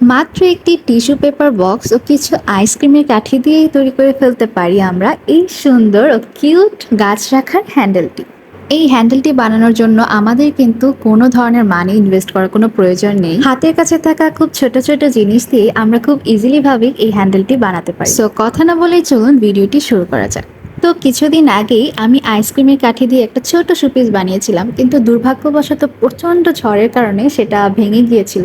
মাত্র একটি tissue paper box ও কিছু আইসক্রিমের কাঠি দিয়েই তৈরি করে ফেলতে পারি আমরা এই সুন্দর ও কিউট গাছ রাখার হ্যান্ডেলটি। এই হ্যান্ডেলটি বানানোর জন্য আমাদের কিন্তু কোনো ধরনের মানি ইনভেস্ট করার কোনো প্রয়োজন নেই। হাতের কাছে থাকা খুব ছোট ছোট জিনিস দিয়ে আমরা খুব ইজিলি ভাবে এই হ্যান্ডেলটি বানাতে পারি। সো কথা না বলেই চলুন ভিডিওটি শুরু করা যাক। তো কিছুদিন আগেই আমি আইসক্রিমের কাঠি দিয়ে একটা ছোট শোপিস বানিয়েছিলাম, কিন্তু দুর্ভাগ্যবশত প্রচণ্ড ঝড়ের কারণে সেটা ভেঙে গিয়েছিল।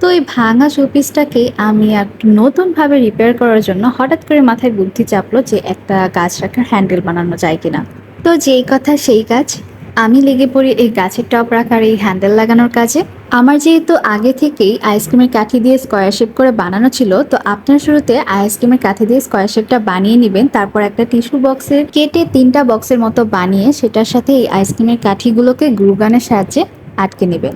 তো এই ভাঙা শোপিসটাকে আমি একটু নতুনভাবে রিপেয়ার করার জন্য হঠাৎ করে মাথায় বুদ্ধি চাপলো যে একটা গাছ রাখার হ্যান্ডেল বানানো যায় কিনা। তো যেই কথা সেই কাজ আমি লেগে পড়ি এই গাছের টপ রাখার এই হ্যান্ডেল লাগানোর কাজে। আমার যেহেতু আগে থেকেই আইসক্রিমের কাঠি দিয়ে স্কোয়ার শেপ করে বানানো ছিল, তো আপনার শুরুতে আইসক্রিমের কাঠি দিয়ে স্কোয়ার শেপটা বানিয়ে নেবেন, তারপর একটা টিস্যু বক্সের কেটে তিনটা বক্সের মতো বানিয়ে সেটার সাথে এই আইসক্রিমের কাঠিগুলোকে গ্লুগানের সাহায্যে আটকে নেবেন।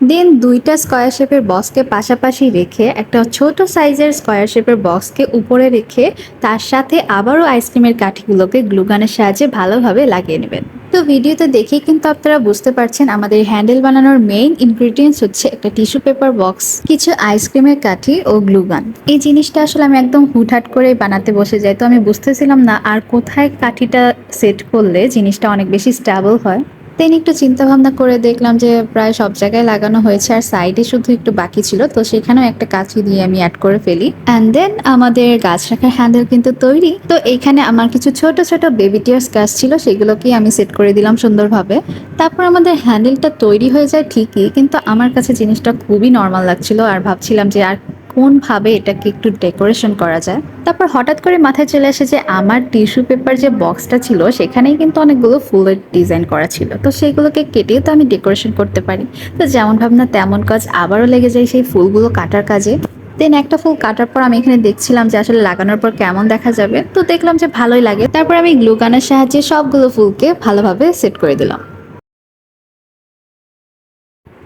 দেন দুইটা স্কোয়ার শেপের বক্সকে পাশাপাশি রেখে একটা ছোট সাইজের স্কোয়ার শেপের বক্সকে উপরে রেখে তার সাথে আবারও আইসক্রিমের কাঠিগুলোকে গ্লুগানের সাহায্যে ভালোভাবে লাগিয়ে নেবেন। ভিডিওতে দেখে কিন্তু আপনারা বুঝতে পারছেন আমাদের হ্যান্ডেল বানানোর মেইন ইনগ্রিডিয়েন্টস হচ্ছে একটা টিস্যু পেপার বক্স কিছু আইসক্রিমের কাঠি ও গ্লুগান এই জিনিসটা আসলে আমি একদম হুটহাট করে বানাতে বসে যাই, তো আমি বুঝতেছিলাম না আর কোথায় কাঠিটা সেট করলে জিনিসটা অনেক বেশি স্টেবল হয়। দেন একটু চিন্তা ভাবনা করে দেখলাম যে প্রায় সব জায়গায় লাগানো হয়েছে, আর সাইডে শুধু একটু বাকি ছিল। তো সেখানেও একটা কাঁচি দিয়ে আমি অ্যাড করে ফেলি। অ্যান্ড দেন আমাদের গাছ রাখার হ্যান্ডেল কিন্তু তৈরি। তো এইখানে আমার কিছু ছোট ছোট বেবি টিয়ার্স গাছ ছিল, সেগুলোকেই আমি সেট করে দিলাম সুন্দরভাবে। তারপর আমাদের হ্যান্ডেলটা তৈরি হয়ে যায় ঠিকই, কিন্তু আমার কাছে জিনিসটা খুবই নর্মাল লাগছিল, আর ভাবছিলাম যে আর কোনভাবে এটাকে একটু ডেকোরেশন করা যায়? তারপর হঠাৎ করে মাথায় চলে আসে যে আমার টিস্যু পেপার যে বক্সটা ছিল, সেখানেই কিন্তু অনেকগুলো ফুলের ডিজাইন করা ছিল। তো সেইগুলোকে কেটেও তো আমি ডেকোরেশন করতে পারি। তো যেমন ভাবনা তেমন কাজ আবারও লেগে যায় সেই ফুলগুলো কাটার কাজে। দেন একটা ফুল কাটার পর আমি এখানে দেখছিলাম যে আসলে লাগানোর পর কেমন দেখা যাবে। তো দেখলাম যে ভালোই লাগে। তারপর আমি গ্লু গানের সাহায্যে সবগুলো ফুলকে ভালোভাবে সেট করে দিলাম।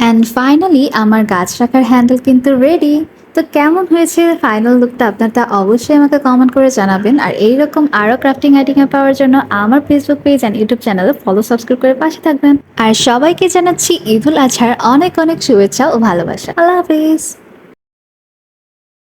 অ্যান্ড ফাইনালি আমার গাছ রাখার হ্যান্ডেল কিন্তু রেডি তো কেমন হয়েছে ফাইনাল লুকটা আপনার তা অবশ্যই আমাকে কমেন্ট করে জানাবেন। আর এইরকম আরও ক্রাফটিং আইডিয়া পাওয়ার জন্য আমার ফেসবুক পেজ অ্যান্ড ইউটিউব চ্যানেলে ফলো সাবস্ক্রাইব করে পাশে থাকবেন। আর সবাইকে জানাচ্ছি ঈদুল আজহার অনেক অনেক শুভেচ্ছা ও ভালোবাসা। আল্লাহ হাফিজ।